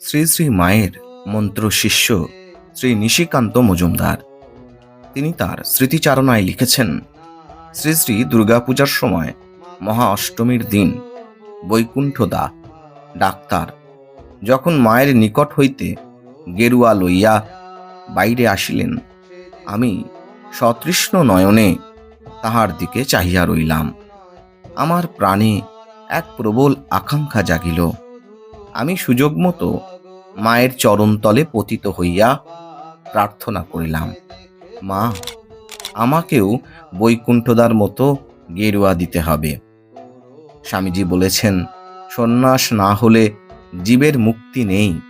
শ্রী শ্রী মায়ের মন্ত্র শিষ্য শ্রী নিশিকান্ত মজুমদার। তিনি তার স্মৃতিচারণায় লিখেছেন, শ্রী শ্রী দুর্গাপূজার সময় মহা অষ্টমীর দিন বৈকুণ্ঠদা, ডাক্তার, যখন মায়ের নিকট হইতে গেরুয়া লইয়া বাইরে আসিলেন, আমি সতৃষ্ণ নয়নে তাহার দিকে চাহিয়া রইলাম। আমার প্রাণে এক প্রবল আকাঙ্ক্ষা জাগিল। আমি সুযোগ মতো মায়ের চরণতলে পতিত হইয়া প্রার্থনা করিলাম। মা, আমাকেও বৈকুণ্ঠদার মতো গেরুয়া দিতে হবে। স্বামীজি বলেছেন, সন্ন্যাস না হলে জীবের মুক্তি নেই।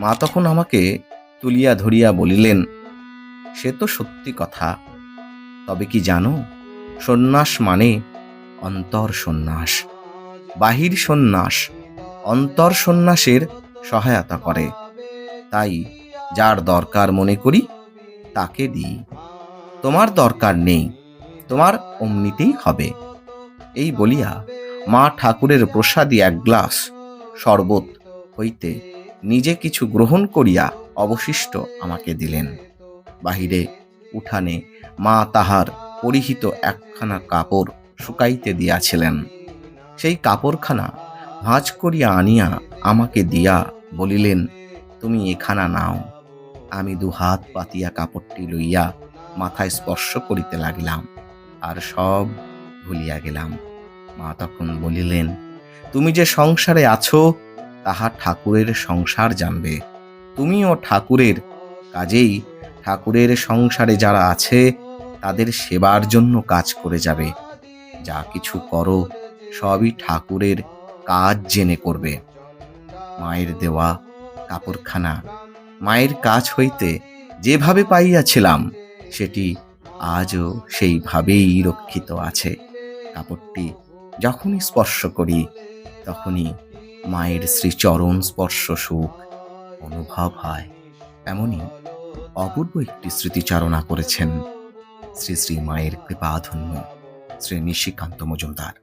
মা তখন আমাকে তুলিয়া ধরিয়া বলিলেন, সে তো সত্যি কথা। তবে কি জানো, সন্ন্যাস মানে অন্তর সন্ন্যাস। বাহির সন্ন্যাস অন্তর সন্ন্যাসের সহায়তা করে। তাই যার দরকার মনে করি, তাকে দিই। তোমার দরকার নেই, তোমার অমনিতেই হবে। এই বলিয়া মা ঠাকুরের প্রসাদী এক গ্লাস শরবত হইতে নিজে কিছু গ্রহণ করিয়া অবশিষ্ট আমাকে দিলেন। বাহিরে উঠানে মা তাহার পরিহিত একখানা কাপড় শুকাইতে দিয়াছিলেন। সেই কাপড়খানা ভাঁজ করিয়া আনিয়া আমাকে দিয়া বলিলেন, তুমি এখানা নাও। আমি দুহাত পাতিয়া কাপড়টি লইয়া মাথায় স্পর্শ করিতে লাগিলাম আর সব ভুলিয়া গেলাম। মা তখন বলিলেন, তুমি যে সংসারে আছো, তাহা ঠাকুরের সংসার জানবে। তুমিও ঠাকুরের কাজেই ঠাকুরের সংসারে যারা আছে, তাদের সেবার জন্য কাজ করে যাবে। যা কিছু করো, সবই ঠাকুরের কাজ জেনে করবে। মায়ের দেওয়া কাপড়খানা। মায়ের কাজ হইতে যেভাবে পাইয়াছিলাম, সেটি আজও সেইভাবেই রক্ষিত আছে। কাপড়টি যখনই স্পর্শ করি, তখনই মায়ের শ্রীচরণ স্পর্শ সুখ অনুভব হয়। এমনই অপূর্ব একটি স্মৃতিচারণা করেছেন শ্রী শ্রী মায়ের কৃপাধন্য শ্রী নিশিকান্ত মজুমদার।